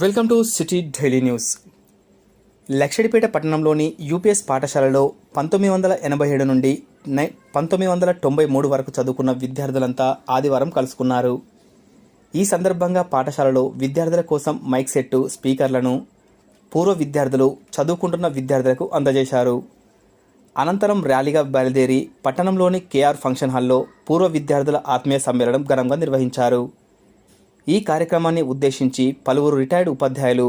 Welcome to city daily news. Luxettipet పట్టణంలోని UPS పాఠశాలలో పంతొమ్మిది వందల ఎనభై ఏడు నుండి నై పంతొమ్మిది వందల తొంభై మూడు వరకు చదువుకున్న విద్యార్థులంతా ఆదివారం కలుసుకున్నారు. ఈ సందర్భంగా పాఠశాలలో విద్యార్థుల కోసం మైక్ సెట్టు స్పీకర్లను పూర్వ విద్యార్థులు చదువుకుంటున్న విద్యార్థులకు అందజేశారు. అనంతరం ర్యాలీగా బయలుదేరి పట్టణంలోని కేఆర్ ఫంక్షన్ హాల్లో పూర్వ విద్యార్థుల ఆత్మీయ సమ్మేళనం ఘనంగా నిర్వహించారు. ఈ కార్యక్రమాన్ని ఉద్దేశించి పలువురు రిటైర్డ్ ఉపాధ్యాయులు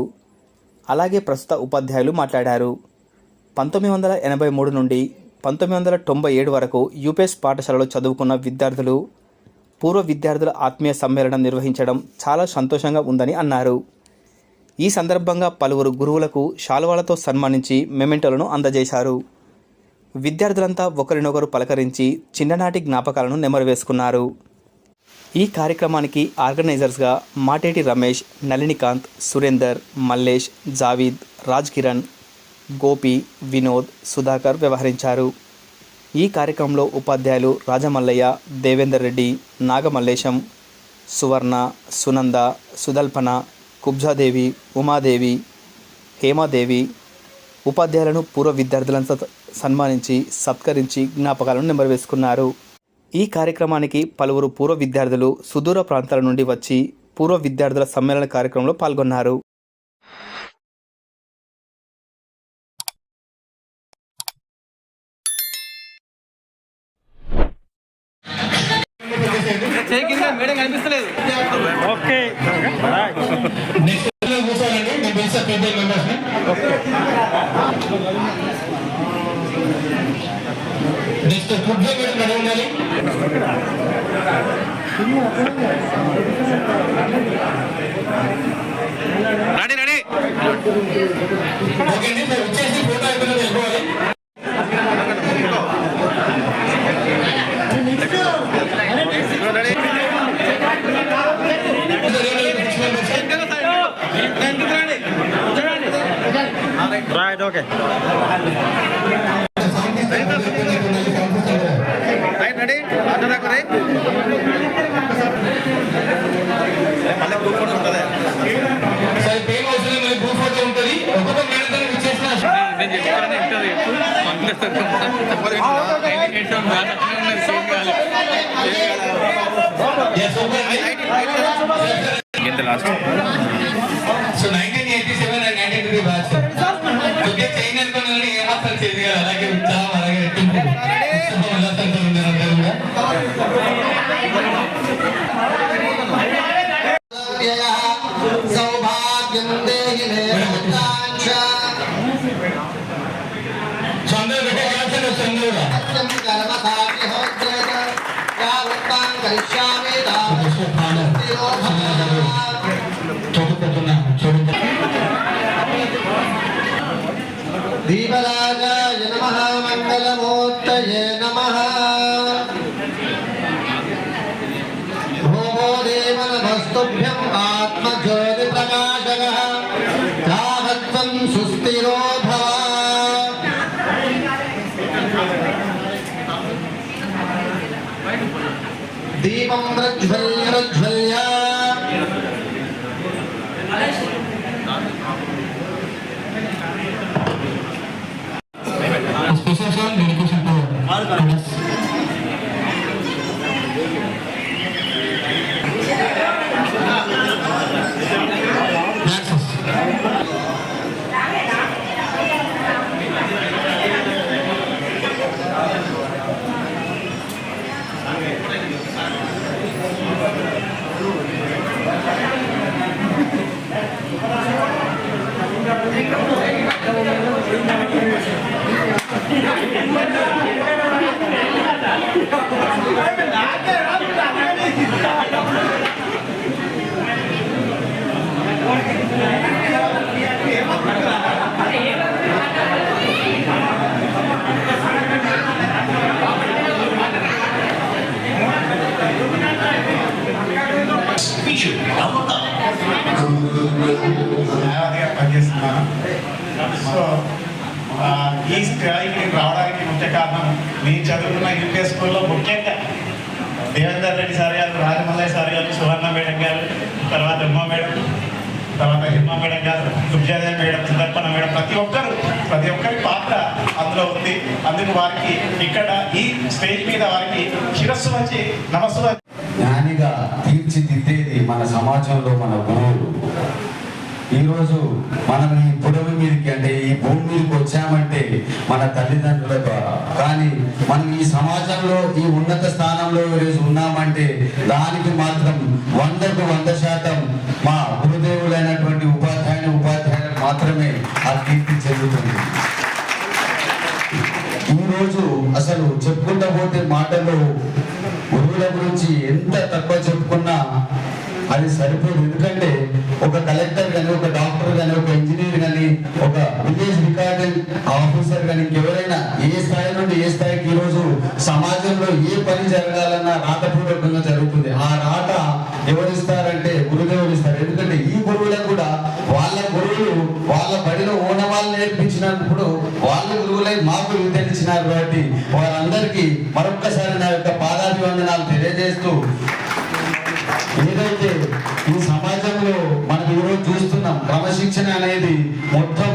అలాగే ప్రస్తుత ఉపాధ్యాయులు మాట్లాడారు. పంతొమ్మిది వందల ఎనభై మూడు నుండి పంతొమ్మిది వందల తొంభై ఏడు వరకు యూపీఎస్ పాఠశాలలో చదువుకున్న విద్యార్థులు పూర్వ విద్యార్థుల ఆత్మీయ సమ్మేళనం నిర్వహించడం చాలా సంతోషంగా ఉందని అన్నారు. ఈ సందర్భంగా పలువురు గురువులకు శాలువాలతో సన్మానించి మెమెంటోలను అందజేశారు. విద్యార్థులంతా ఒకరినొకరు పలకరించి చిన్ననాటి జ్ఞాపకాలను నెమరువేసుకున్నారు ఈ కార్యక్రమానికి ఆర్గనైజర్స్గా మాటేటి రమేష్ నళినికాంత్ సురేందర్ మల్లేష్ జావీద్ రాజ్ కిరణ్ గోపి వినోద్ సుధాకర్ వ్యవహరించారు. ఈ కార్యక్రమంలో ఉపాధ్యాయులు రాజమల్లయ్య దేవేందర్ రెడ్డి నాగమల్లేశం సువర్ణ సునంద సుదల్పన కుబ్జాదేవి ఉమాదేవి హేమాదేవి. ఉపాధ్యాయులను పూర్వ విద్యార్థులను సన్మానించి సత్కరించి జ్ఞాపకాలను నెమరువేసుకున్నారు. ఈ కార్యక్రమానికి పలువురు పూర్వ విద్యార్థులు సుదూర ప్రాంతాల నుండి వచ్చి పూర్వ విద్యార్థుల సమ్మేళన కార్యక్రమంలో పాల్గొన్నారు. మేడం కనిపిస్తలేదు ఓకే. నెక్స్ట్ కూర్చోనండి నేను పెద్ద రెడీ ఉండాలి. Ready ready. Okay Get the last one. So 1987 and 1985 batch. So get China and Bangalore, yeah, sir, China. Caption వస్తుంది కూడా సత్యం కర్మ సాధ్యహోద్రేత యావత్తాం కరిష్యామి దీపం ప్రజ్వల్య ప్రజ్వల్య స్పెషల్ సాంగ్ డెడికేషన్ టు న్యాయవాదిగా పనిచేస్తున్నాను సో ఈ స్థాయికి రావడానికి ముఖ్య కారణం నేను చదువుకున్న యూకే స్కూల్లో ముఖ్యంగా దేవేందర్ రెడ్డి సార్ గారు రాజమల్లయ్య సార్ గారు సువర్ణ మేడం గారు తర్వాత ఉమా మేడం తర్వాత హిమ మేడం గారు సుబ్జాదేవి మేడం సుదర్పణ మేడం ప్రతి ఒక్కరు ప్రతి ఒక్కరి పాత్ర అందులో ఉంది. అందుకు వారికి ఇక్కడ ఈ స్టేజ్ మీద వారికి శిరస్సు వచ్చి నమస్సు జ్ఞానిగా తీర్చిదిద్దేది మన సమాజంలో మన గురువులు. ఈరోజు మనం ఈ పుడమి మీదకి అంటే ఈ భూమి మీదకి వచ్చామంటే మన తల్లిదండ్రుల ద్వారా. కానీ మనం ఈ సమాజంలో ఈ ఉన్నత స్థానంలో ఈరోజు ఉన్నామంటే దానికి మాత్రం వందకు వంద శాతం మా గురుదేవులైనటువంటి ఉపాధ్యాయుని ఉపాధ్యాయులు మాత్రమే ఆ కీర్తి చెందుతుంది. ఈరోజు అసలు చెప్పుకుంటా పోతే మాటల్లో గురువుల గురించి ఎంత తక్కువ చెప్పుకున్నా అది సరిపోదు. ఎందుకంటే ఒక కలెక్టర్ కానీ ఒక డాక్టర్ కానీ ఒక ఇంజనీర్ కానీ ఒక విలేజ్ రికార్డింగ్ ఆఫీసర్ కానీ ఇంకెవరైనా ఏ స్థాయి నుండి ఏ స్థాయికి ఈరోజు సమాజంలో ఏ పని జరగాలన్నా రాతపూర్వకంగా జరుగుతుంది. ఆ రాత ఎవరిస్తారంటే గురుదేవులు ఇస్తారు. ఎందుకంటే ఈ గురువులకు కూడా వాళ్ళ గురువులు వాళ్ళ బడిలో ఓనమాలు నేర్పించినప్పుడు వాళ్ళ గురువులై మాకు విద్యనిచ్చినారు కాబట్టి వారందరికీ మరొక్కసారి నా యొక్క పాదాభివందనాలు తెలియజేస్తూ ఏదైతే ఈ సమాజంలో మనం ఈరోజు చూస్తున్నాం క్రమశిక్షణ అనేది మొత్తం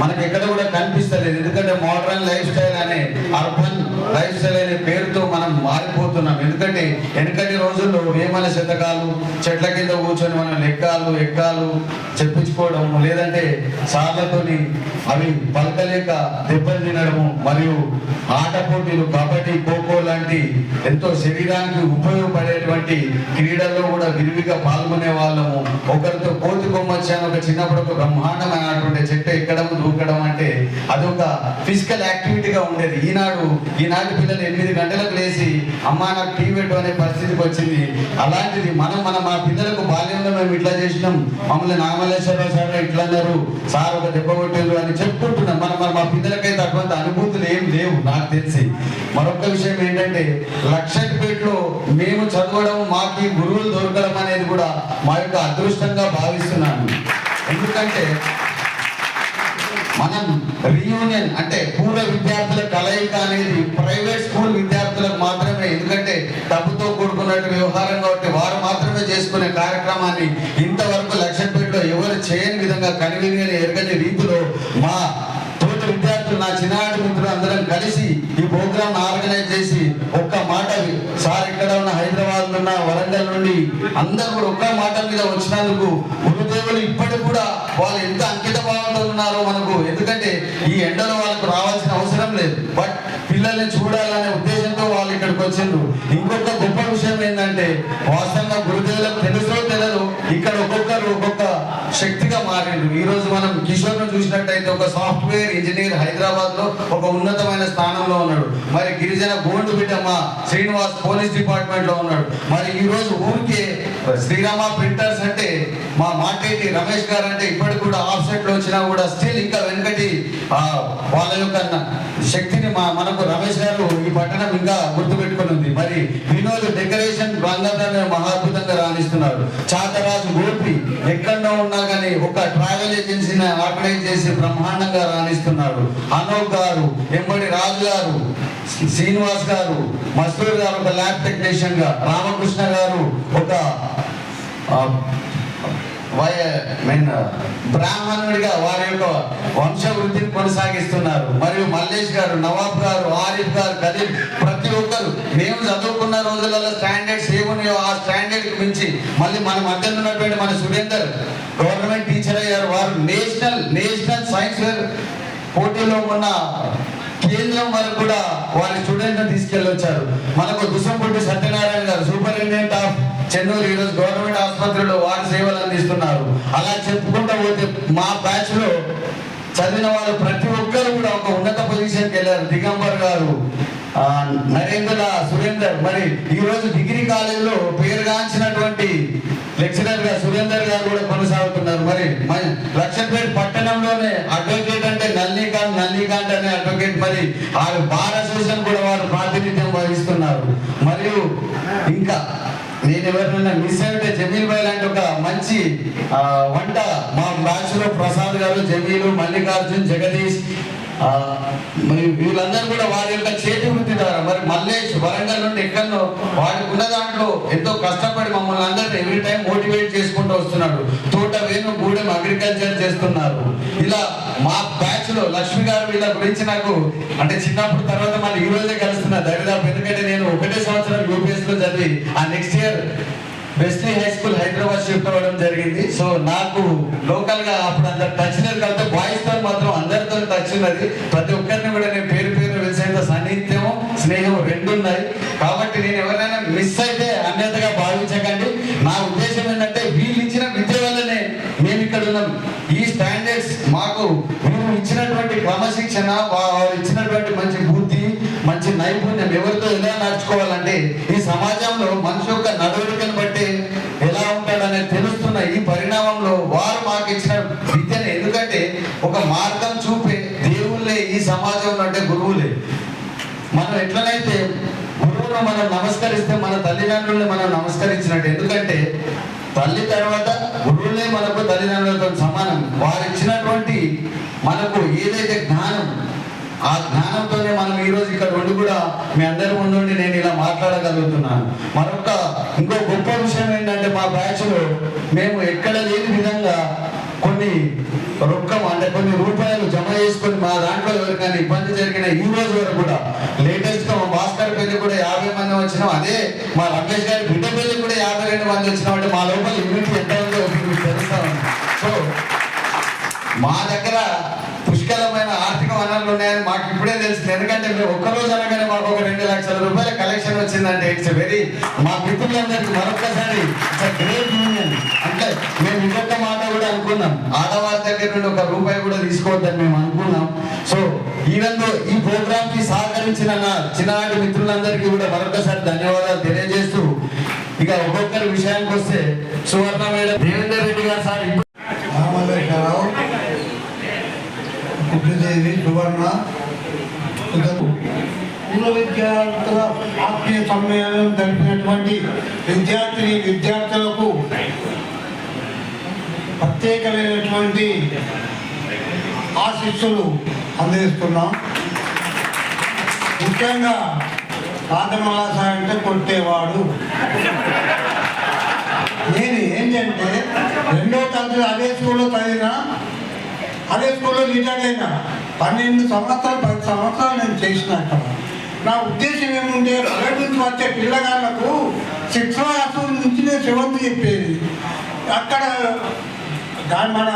మనకి ఎక్కడ కూడా కనిపిస్తలేదు. ఎందుకంటే మోడర్న్ లైఫ్ స్టైల్ అనే అర్బన్ లైఫ్ స్టైల్ అనే పేరుతో మనం మారిపోతున్నాం. ఎందుకంటే వెనకటి రోజుల్లో వేమల శతకాలు చెట్ల కింద కూర్చొని మనం లెక్కాలు ఎక్కాలు చెప్పించుకోవడం లేదంటే సార్లతోని అవి పలకలేక దెబ్బలు తినడము మరియు ఆట పోటీలు కబడ్డీ ఖోఖో లాంటి ఎంతో శరీరానికి ఉపయోగపడేటువంటి క్రీడల్లో కూడా విరివిగా పాల్గొనే వాళ్ళము. ఒకరితో కోతి కొమ్మచ్చాను ఒక చిన్నప్పుడు ఒక బ్రహ్మాండమైనటువంటి చెట్టు దూకడం అంటే అదొక ఫిజికల్ యాక్టివిటీగా ఉండేది. ఈనాడు ఈనాటి పిల్లలు ఎనిమిది గంటలకు లేచి అమ్మా నాకు టీ పెట్టు అనే పరిస్థితికి వచ్చింది. అలాంటిది మనం మన మా పిల్లలకు బాల్యంలో మేము ఇట్లా చేసినాం. మమ్మల్ని నాగమల్లేశ్వరరావు సార్ ఇట్లా అన్నారు. సార్ ఒక దెబ్బ కొట్టారు అని చెప్పుకుంటున్నాం. మనం మన మా పిల్లలకైతే అటువంటి అనుభూతులు ఏం లేవు నాకు తెలిసి. మరొక విషయం ఏంటంటే లక్షపేటలో మేము చదవడం మాకు గురువులు దొరకడం అనేది కూడా మా యొక్క అదృష్టంగా భావిస్తున్నాను. ఎందుకంటే మనం రీయూనియన్ అంటే పూర్వ విద్యార్థుల కలయిక అనేది ప్రైవేట్ స్కూల్ విద్యార్థులకు మాత్రమే. ఎందుకంటే డబ్బుతో కూడుకున్నట్టు వ్యవహారం కాబట్టి వారు మాత్రమే చేసుకునే కార్యక్రమాన్ని ఇంతవరకు లక్షపేటలో ఎవరు చేయని విధంగా కనివిని ఎరగని రీతిలో మా నా చిన్ననాటి మిత్రులు అందరం కలిసి ఈ ప్రోగ్రామ్ ఆర్గనైజ్ చేసి ఒక్క మాట సార్ ఇక్కడ ఉన్న హైదరాబాద్ ఉన్న వరంగల్ నుండి అందరూ కూడా ఒక్క మాట మీద వచ్చినందుకు గురుదేవులు ఇప్పటికి కూడా వాళ్ళు ఎంత అంకిత భావంతో ఉన్నారో మనకు ఎందుకంటే ఈ ఎండలో వాళ్ళకు రావాల్సిన అవసరం లేదు. బట్ పిల్లల్ని చూడాలనే ఉద్దేశంతో వాళ్ళు ఇక్కడికి వచ్చిండ్రు. ఇంకొక గొప్ప విషయం ఏంటంటే వాస్తవంగా గురుదేవులకు గా మారిండు. ఈ రోజు మనం కిషోర్ను చూసినట్టయితే ఒక సాఫ్ట్వేర్ ఇంజనీర్ హైదరాబాద్లో ఒక ఉన్నతమైన స్థానంలో ఉన్నాడు. మరి గిరిజన గోల్డ్ బిడ్డ మా శ్రీనివాస్ పోలీస్ డిపార్ట్మెంట్లో ఉన్నాడు. మరి ఈ రోజు ఊరికే శ్రీరామ ప్రింటర్స్ అంటే మా మాటేటి రమేష్ గారు అంటే ఇప్పటికి కూడా ఆఫ్ సెట్లో వచ్చినా కూడా స్టిల్ ఇంకా వెనకటి ఆ, వాళ్ళ యొక్క శక్తిని మా మనకు రమేష్ గారు ఈ పట్టణం ఇంకా గుర్తు పెట్టుకుని ఉంది మరి వినోద్ డెకరేషన్ రంగంలో మహాద్భుతంగా రాణిస్తున్నారు చాతరాజు గోల్డ్ ఎక్కడో ఉన్నా కానీ ఒక ట్రావెల్ ఏజెన్సీని ఆర్గనైజ్ చేసి బ్రహ్మాండంగా రాణిస్తున్నాడు అనోక్ గారు ఎంబడి రాజు గారు శ్రీనివాస్ గారు మసూర్ గారు ఒక ల్యాబ్ టెక్నీషియన్గా రామకృష్ణ గారు ఒక వయ మీన్ బ్రాహ్మణుడిగా వారి యొక్క వంశవృద్ధిని కొనసాగిస్తున్నారు. మరియు మల్లేష్ గారు నవాబ్ గారు ఆరిఫ్ గారు కదీర్ ప్రతి ఒక్కరు మేము చదువుకున్న రోజులలో స్టాండర్డ్స్ ఏమున్నాయో ఆ స్టాండర్డ్ మించి మళ్ళీ మన మధ్యలో ఉన్నటువంటి మన సురేందర్ గవర్నమెంట్ టీచర్ అయ్యారు. వారు నేషనల్ నేషనల్ సైన్స్ ఫేర్ పోటీలో ఉన్న కేంద్రం వరకు కూడా వాళ్ళ స్టూడెంట్ తీసుకెళ్ళొచ్చారు. మనకు దుసంపూటి సత్యనారాయణ గారు సూపరింటెండెంట్ ఆఫ్ చెన్నూరు ఈరోజు గవర్నమెంట్ ఆసుపత్రిలో వారి సేవలు అందిస్తున్నారు. అలా చెప్పుకుంటూ పోతే మా బ్యాచ్లో చదివిన వాళ్ళు ప్రతి ఒక్కరు కూడా ఒక ఉన్నత పొజిషన్కి వెళ్ళారు. దిగంబర్ గారు నరేంద్ర సురేందర్. మరి ఈ రోజు డిగ్రీ కాలేజీలో పేరుగాంచినటువంటి లెక్చరర్గా సురేందర్ గారు కూడా కొనసాగుతున్నారు. మరి లక్ష లక్షపేట పట్టణంలోనే అడ్వకేట్ అంటే నల్లికాంత్ నల్లికాంత్ అనే అడ్వకేట్ మరి ఆ బార్ అసోసియేషన్ కూడా వారు ప్రాతినిధ్యం వహిస్తున్నారు మరియు ఇంకా నేను ఎవరినైనా మిస్ అయితే జమీల్ భాయ్ లాంటి ఒక మంచి వంట మా బ్యాచ్లో ప్రసాద్ గారు జమీలు మల్లికార్జున్ జగదీష్ మరి వీళ్ళందరూ కూడా వారి యొక్క చేతి వృత్తి ద్వారా మరి మల్లేష్ వరంగల్ నుండి ఎక్కడో వాడికి ఉన్న దాంట్లో ఎంతో కష్టపడి మమ్మల్ని అందరినీ ఎవ్రీ టైం మోటివేట్ చేసుకుంటూ వస్తున్నాడు. తోట వేణు చేస్తున్నారు. ఇలా మా బ్యాచ్లో లక్ష్మి గారు వీళ్ళ గురించి నాకు అంటే చిన్నప్పుడు తర్వాత మళ్ళీ ఈ రోజే కలుస్తున్నా దరిదాపు. ఎందుకంటే నేను ఒకటే సంవత్సరం యూపీఎస్లో చదివి ఆ next year Wesley high school Hyderabad shift అవ్వడం జరిగింది. సో నాకు లోకల్గా అప్పుడు అంత టచ్ లేదు కలిపితే బాయ్స్తో మాత్రం అందరితో టచ్ ప్రతి ఒక్కరిని కూడా నేను పేరు పేరు విషయంలో సాన్నిధ్యం స్నేహం రెండు ఉన్నాయి కాబట్టి నేను ఎవరైనా మిస్ అయితే అన్యతగా భావించకండి. నా ఉద్దేశం ఏంటంటే వీళ్ళు ఇచ్చిన విద్య వల్లనే మేము ఇక్కడ ఉన్నాం. ఈ స్టాండర్డ్స్ మాకు వీళ్ళు ఇచ్చినటువంటి క్రమశిక్షణ వా- వారు ఇచ్చినటువంటి మంచి బుద్ధి మంచి నైపుణ్యం ఎవరితో ఎలా నడుచుకోవాలంటే ఈ సమాజంలో మనిషి యొక్క నడవడికను బట్టి ఎలా ఉంటాడనేది తెలుస్తున్న ఈ పరిణామంలో వారు మాకు ఇచ్చిన విద్యను ఎందుకంటే ఒక మార్గం చూపే దేవుళ్ళే ఈ సమాజంలో అంటే గురువులే మనం ఎట్లనైతే గురువును మనం నమస్కరిస్తే మన తల్లిదండ్రుల్ని మనం నమస్కరించినట్టు. ఎందుకంటే తల్లి తర్వాత గురువులే మనకు తల్లిదండ్రులతో సమానం. వారు ఇచ్చినటువంటి మనకు ఏదైతే జ్ఞానం ఆ జ్ఞానంతోనే మనం ఈ రోజు ఇక్కడ ఉండి కూడా మీ అందరి ముందు నేను ఇలా మాట్లాడగలుగుతున్నాను. మరొక ఇంకో గొప్ప విషయం ఏంటంటే మా బ్యాచ్లో మేము ఎక్కడ లేని విధంగా కొన్ని రొక్కం అంటే కొన్ని రూపాయలు జమ చేసుకొని మా దాంట్లో ఎవరికైనా ఇబ్బంది జరిగిన ఈ రోజు వరకు కూడా లేటెస్ట్గా మా భాస్కర్ పెళ్ళి కూడా యాభై మంది వచ్చినాం. అదే మా రమేష్ గారి బిడ్డ పెళ్ళి కూడా యాభై రెండు మంది వచ్చినాం అంటే మా లోపల ఇమ్యూనిటీ ఎంత ఉందో తెలుస్తా సో మా దగ్గర పుష్కలమైన ఆర్థిక వనరులు ఉన్నాయని మాకు ఇప్పుడే తెలిసింది. ఎందుకంటే మేము ఒక్క రోజు అనగానే మాకు ఒక రెండు లక్షల రూపాయల కలెక్షన్ వచ్చిందంటే ఇట్స్ వెరీ మా మిత్రులందరికీ మరొకసారి గ్రేట్ యూనియన్ అంటే మేము ఇంకొక మా కూడా అనుకున్నాం ఆడవారి దగ్గర నుండి ఒక రూపాయి కూడా తీసుకోవద్దని మేము అనుకున్నాం. సో ఈవెన్ దో ఈ ప్రోగ్రామ్కి సహకరించిన నా చిన్ననాటి మిత్రులందరికీ కూడా మరొకసారి ధన్యవాదాలు తెలియజేస్తూ ఇక ఒక్కొక్కరి విషయానికి వస్తే సువర్ణ మేడం దేవేందర్ రెడ్డి గారు సార్ సువర్ణ విద్యార్థుల ఆత్మీయ సమ్మేళనం జరిపినటువంటి విద్యార్థిని విద్యార్థులకు ప్రత్యేకమైనటువంటి ఆశిస్సులు అందజేస్తున్నాం ముఖ్యంగా రాజమల్లాస అంటే కొట్టేవాడు. నేను ఏంటంటే రెండో తరగతి అదే స్కూల్లో చదివినా అదే స్కూల్లో రిటైర్ అయినా పన్నెండు సంవత్సరాలు పది సంవత్సరాలు నేను చేసిన అక్కడ నా ఉద్దేశం ఏముంటే ప్రైవేట్ నుంచి వచ్చే పిల్లగాళ్ళకు సిక్స్ నుంచి నేను సెవెంత్ చెప్పేది. అక్కడ దాని మన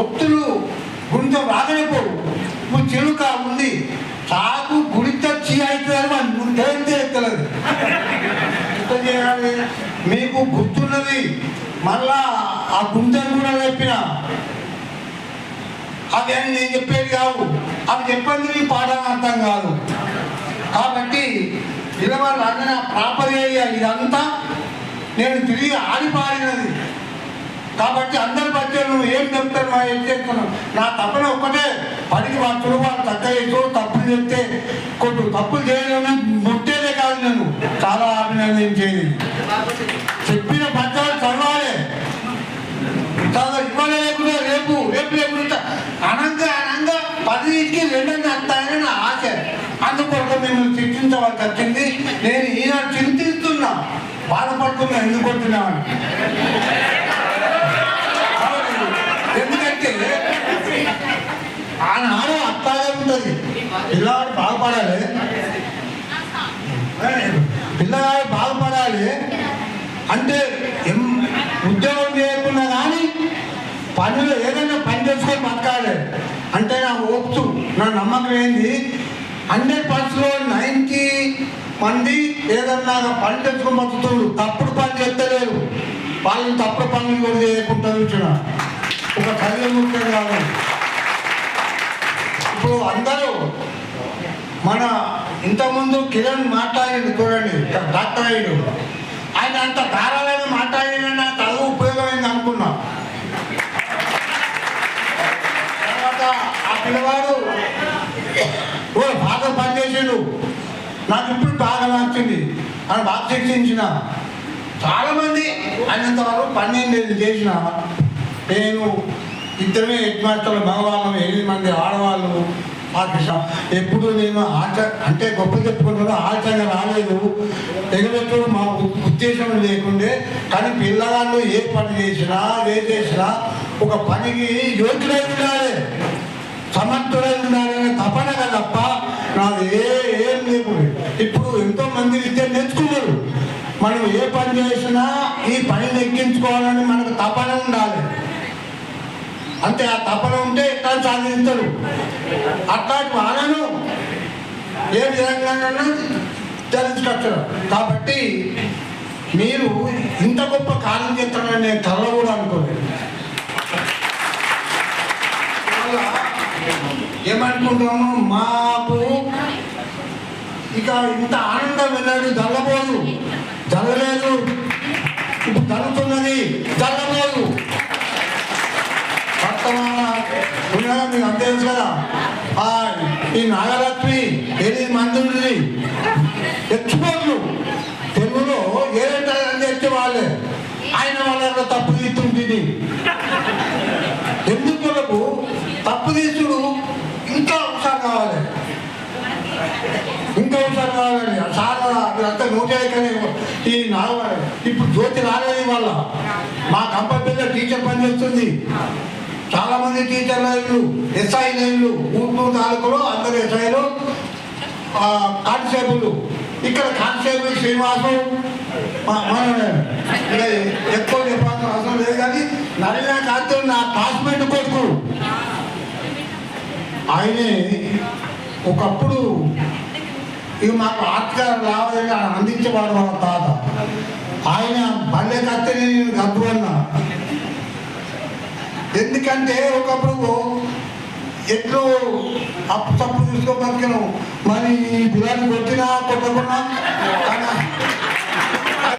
ఒత్తులు గుంత రాగలిపోవు ఇప్పుడు చిలుక ఉంది చాకు గుడితో చీ అవుతుంది మన దేవుడితే ఎక్కలేదు చేయాలి? మీకు గుర్తున్నది మళ్ళా ఆ గుంతను కూడా చెప్పిన. అవి అని నేను చెప్పేది కావు. అవి చెప్పండి నీ పాఠాన్ని అర్థం కాదు. కాబట్టి ఇలా రాగానే ప్రాపర్ ఏరియా ఇదంతా నేను తిరిగి ఆడిపాడినది. కాబట్టి అందరి మధ్య నువ్వు ఏం చెప్తాను మా ఏం చేస్తున్నావు? నా తప్పన ఒక్కటే. పనికి మాత్రం వాళ్ళు తగ్గ తప్పులు చెప్తే కొట్టు. తప్పులు చేయడం ముట్టేదే కాదు నేను చాలా అభినందించేది చెప్పిన పద్యాలు చదవాలి. చాలా ఇవాళ లేకుండా రేపు రేపు లేకుండా అనంగా అనంగా పదికి రెండని వస్తాయని నా ఆశ. అందుకొరకు మిమ్మల్ని చింతించవలసి వచ్చింది. నేను ఈనాడు చింతిస్తున్నా. బాధపడుతున్నా ఎందుకు కొట్టున్నామని కాబట్టి ఎందుకంటే ఆ నాడు అట్లాగే ఉంటుంది. పిల్లవాడు బాగుపడాలి. పిల్లగాడు బాగుపడాలి అంటే ఉద్యోగం చేయకుండా కానీ పనులు ఏదైనా పని చేసుకొని బతకాలి. అంటే నా ఓప్తు నా నమ్మకం ఏంది? హండ్రెడ్ పర్సెంట్లో నైన్టీ మంది ఏదన్నా పని తెచ్చుకొని బతుకుతాడు తప్పుడు పని చేస్తలేరు. వాళ్ళని తప్పుడు పనులు కూడా చేయకుండా చూసిన. ఒక చదివే ముఖ్యం కావాలి. అందరూ మన ఇంతకుముందు కిరణ్ మాట్లాడింది చూడండి డాక్టర్ అయ్యాడు. ఆయన అంత ధారాళంగా మాట్లాడిన నాకు చదువు ఉపయోగమైంది అనుకున్నా. తర్వాత ఆ పిల్లవాడు ఓ బాగా పనిచేసాడు. నాకు ఇప్పుడు బాగా నచ్చింది. అని బాగా శిక్షించిన. చాలామంది అయినంత వరకు పన్నెండు చేసిన. నేను ఇద్దరమే హెడ్ మాస్టర్లు మగవాళ్ళం ఎనిమిది మంది ఆడవాళ్ళు. ఆఫీసర్ ఎప్పుడు నేను ఆచ అంటే గొప్ప చెప్పుకుంటున్నా ఆచరణ రాలేదు. ఎగబెట్టడం మా ఉద్దేశం లేకుండే కానీ పిల్లగాళ్ళు ఏ పని చేసినా ఏ చేసినా ఒక పనికి యోగ్యుడై ఉండాలి. సమర్థుడై ఉండాలనే తపన కదప్ప తప్ప నాది ఏ ఏం లేకుండా ఇప్పుడు ఎంతో మంది విద్య నేర్చుకున్నారు. మనం ఏ పని చేసినా ఈ పనిని ఎక్కించుకోవాలని మనకు తపన ఉండాలి. అంతే ఆ తపన ఉంటే ఎట్లా సాధిస్తాడు అట్లాంటి వాళ్ళను ఏ విధంగానైనా తెలుసుకొచ్చారు కాబట్టి మీరు ఇంత గొప్ప కాలం చేస్తారని నేను కళ్ళ కూడా అనుకోలేదు. ఏమనుకుంటున్నాము మాకు ఇక ఇంత ఆనందం వెళ్ళాడు జల్లబోదు జల్లలేదు. ఇప్పుడు జరుగుతున్నది జల్లబోదు వర్తమాన మీకు అంతే తెలుసు కదా? ఆ, ఈ నాగలక్ష్మి ఎనిమిది మంది ఉంది ఎత్తుకోట్లు తెలుగులో ఏదంటారని చెప్పే వాళ్ళే ఆయన వాళ్ళ తప్పు తీస్తుంటుంది ఎందుకు తప్పు తీసుడు ఇంకా హుషారు కావాలి. ఇంకా హుషారు కావాలండి. చాలా అంతా నూటేకనే ఈ నాగ ఇప్పుడు జ్యోతి రాలేదు వల్ల మా కంపెనీలో టీచర్ పనిచేస్తుంది చాలా మంది టీచర్ లైన్లు ఎస్ఐ లైన్లు ఊర్పూర్ తాలూకులో అందరు ఎస్ఐలు కానిస్టేబుల్ ఇక్కడ కానిస్టేబుల్ శ్రీనివాసు ఎక్కువ చెప్పాల్సిన అవసరం లేదు కానీ నరేంద్ర కాంతి నా క్లాస్మేట్ కొడుకు. ఆయనే ఒకప్పుడు ఇవి మాకు ఆర్థిక లావాదేవీలు అందించేవాడు మన తాత. ఆయన బల్లె కత్తిని గద్దు అన్నా. ఎందుకంటే ఒకప్పుడు ఎట్లో అప్పు తప్పు తీసుకో బతికినాం. మరి బిర్యానీ కొట్టినా కొట్టకున్నా